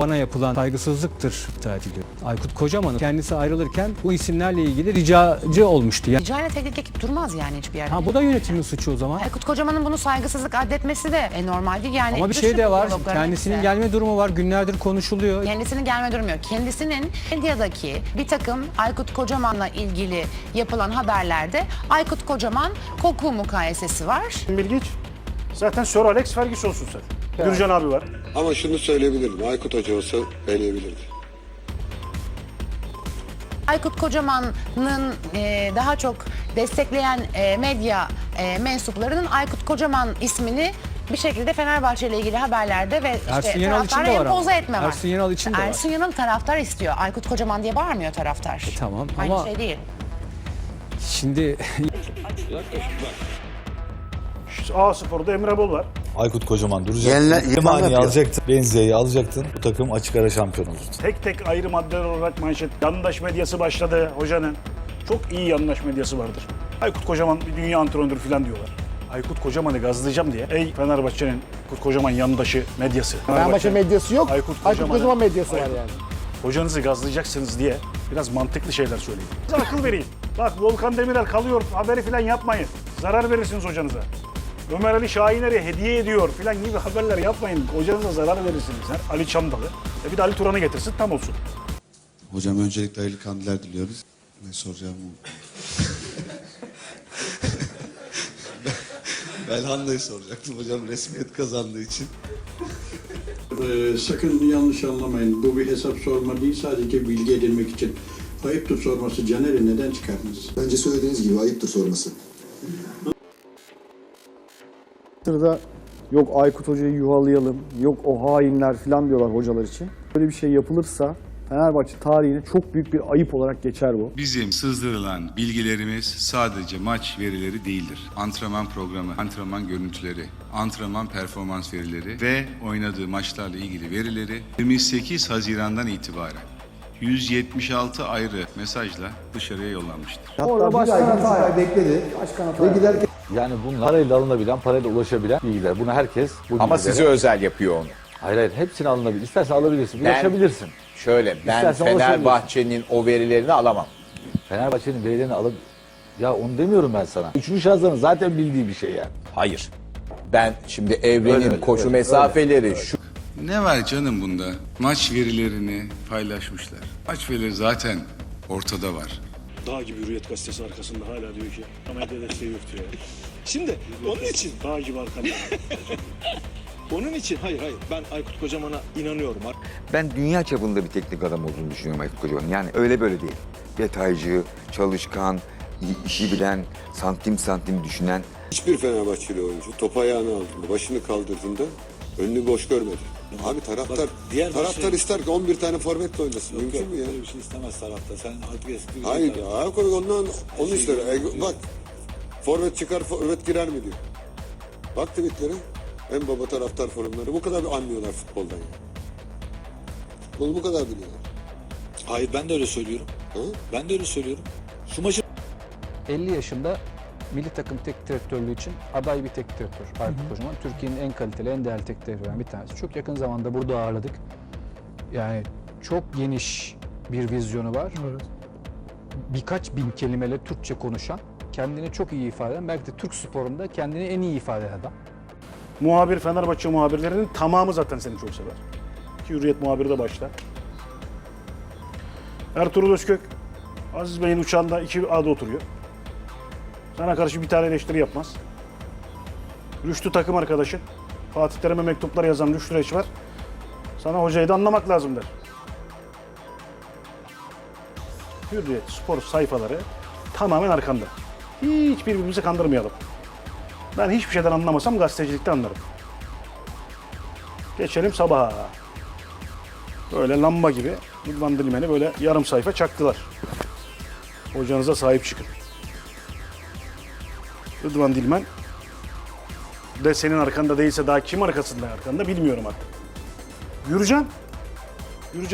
Bana yapılan saygısızlıktır ediliyor. Aykut Kocaman kendisi ayrılırken bu isimlerle ilgili ricacı olmuştu. Yani, Ricayla tehdit ekip durmaz yani hiçbir yerde. ha bu da yönetimin suçu o zaman. Aykut Kocaman'ın bunu saygısızlık addetmesi de e, normal değil yani. Ama bir şey de var. Kendisinin hepsi. gelme durumu var. Günlerdir konuşuluyor. Kendisinin gelme durmuyor. Kendisinin medyadaki bir takım Aykut Kocaman'la ilgili yapılan haberlerde Aykut Kocaman koku mukayesesi var. İlginç. Zaten Sir Alex Ferguson'sun sen. Gürcan abi var. Ama şunu söyleyebilirim. Aykut Hoca olsa eleyebilirdi. Aykut Kocaman'ın e, daha çok destekleyen e, medya e, mensuplarının Aykut Kocaman ismini bir şekilde Fenerbahçe ile ilgili haberlerde ve işte Ersun Yanal için taraftara de var ama. empoze etme var. Ersun Yanal için de var. Ersun Yanal taraftar istiyor. Aykut Kocaman diye bağırmıyor taraftar. E, tamam Aynı ama- şey değil. Şimdi A Spor'da Emre Bol var. Aykut Kocaman duracak. Yenile- Limani alacaktın. Benze'yi alacaktın. Bu takım açık ara şampiyon olurdu. Tek tek ayrı maddeler olarak manşet. Yandaş medyası başladı hocanın. Çok iyi yandaş medyası vardır. Aykut Kocaman bir dünya antrenörü falan diyorlar. Aykut Kocaman'ı gazlayacağım diye. Ey Fenerbahçe'nin Aykut Kocaman yandaşı medyası. Fenerbahçe medyası yok. Aykut Aykut, Kocaman'ın- Kocaman medyası var Aykut- yani. Hocanızı gazlayacaksınız diye biraz mantıklı şeyler söyleyin. Size akıl vereyim. Bak Volkan Demirel kalıyor haberi falan yapmayın. Zarar verirsiniz hocanıza. Ömer Ali Şahiner'e hediye ediyor falan gibi haberler yapmayın. Hocanıza zarar verirsiniz. Ha? Ali Çamdalı. E bir de Ali Turan'ı getirsin tam olsun. Hocam öncelikle hayırlı kandiller diliyoruz. Ne soracağım Belhanda'yı soracaktım hocam resmiyet kazandığı için. Ee, sakın yanlış anlamayın. Bu bir hesap sorma değil sadece bilgi edinmek için. Ayıptır sorması Caner'i neden çıkardınız? Önce söylediğiniz gibi ayıptır sorması. Twitter'da yok Aykut Hoca'yı yuhalayalım, yok o hainler falan diyorlar hocalar için. Böyle bir şey yapılırsa Fenerbahçe tarihine çok büyük bir ayıp olarak geçer bu. Bizim sızdırılan bilgilerimiz sadece maç verileri değildir. Antrenman programı, antrenman görüntüleri, antrenman performans verileri ve oynadığı maçlarla ilgili verileri 28 Haziran'dan itibaren 176 ayrı mesajla dışarıya yollanmıştır. Orada başkan hata bekledi. Başkan hata yaptı. Yani bunlar parayla alınabilen, parayla ulaşabilen bilgiler. Bunu herkes bu Ama bilgilere- size özel yapıyor onu. Hayır hayır hepsini alınabilir. İstersen alabilirsin, Ben- ulaşabilirsin. Şöyle ben İstersen Fenerbahçe'nin o verilerini alamam. Fenerbahçe'nin verilerini alıp... Ya onu demiyorum ben sana. Üçüncü şahısların zaten bildiği bir şey yani. Hayır. Ben şimdi evrenin Öyle, koşu öyle, mesafeleri şu Ne var canım bunda? Maç verilerini paylaşmışlar. Maç verileri zaten ortada var. Dağ gibi Hürriyet gazetesi arkasında hala diyor ki ama medya desteği yok diyor. Şimdi onun için, Dağ gibi arkanda. onun için hayır hayır ben Aykut Kocaman'a inanıyorum. Ben dünya çapında bir teknik adam olduğunu düşünüyorum Aykut Kocaman'ın. Yani öyle böyle değil. Detaycı, çalışkan, i- işi bilen, santim santim düşünen. Hiçbir Fenerbahçeli oyuncu top ayağını aldığında, başını kaldırdığında önünü boş görmedi. Abi taraftar, diğer taraftar maçı- ister ki 11 tane forvetle oynasın. Mümkün mü ya? Böyle bir şey istemez tarafta. Sen artık eski bir Hayır ya. Abi ondan onu ister. E, bak forvet çıkar forvet girer mi diyor. Bak tweetlere. En baba taraftar forumları. Bu kadar anlıyorlar futboldan ya. Bunu bu kadar biliyorlar. Hayır ben de öyle söylüyorum. Ha? Ben de öyle söylüyorum. Şu maçı 50 yaşında milli takım tek direktörlüğü için aday bir tek direktör Aykut Kocaman. Türkiye'nin en kaliteli, en değerli tek direktörlerinden bir tanesi. Çok yakın zamanda burada ağırladık. Yani çok geniş bir vizyonu var. Birkaç bin kelimeyle Türkçe konuşan, kendini çok iyi ifade eden, belki de Türk sporunda kendini en iyi ifade eden adam. Muhabir Fenerbahçe muhabirlerinin tamamı zaten seni çok sever. Ki Hürriyet muhabiri de başta. Ertuğrul Özkök Aziz Bey'in uçağında 2A'da oturuyor. Sana karşı bir tane eleştiri yapmaz. Rüştü takım arkadaşın. Fatih Terim'e mektuplar yazan Rüştü Reçber. Sana hocayı da anlamak lazım der. Hürriyet spor sayfaları tamamen arkanda. Hiç birbirimizi kandırmayalım. Ben hiçbir şeyden anlamasam gazetecilikte anlarım. Geçelim sabaha. Böyle lamba gibi Rıdvan Dilmen'i böyle yarım sayfa çaktılar. Hocanıza sahip çıkın. Rıdvan Dilmen de senin arkanda değilse daha kim arkasında arkanda bilmiyorum artık. Gürcan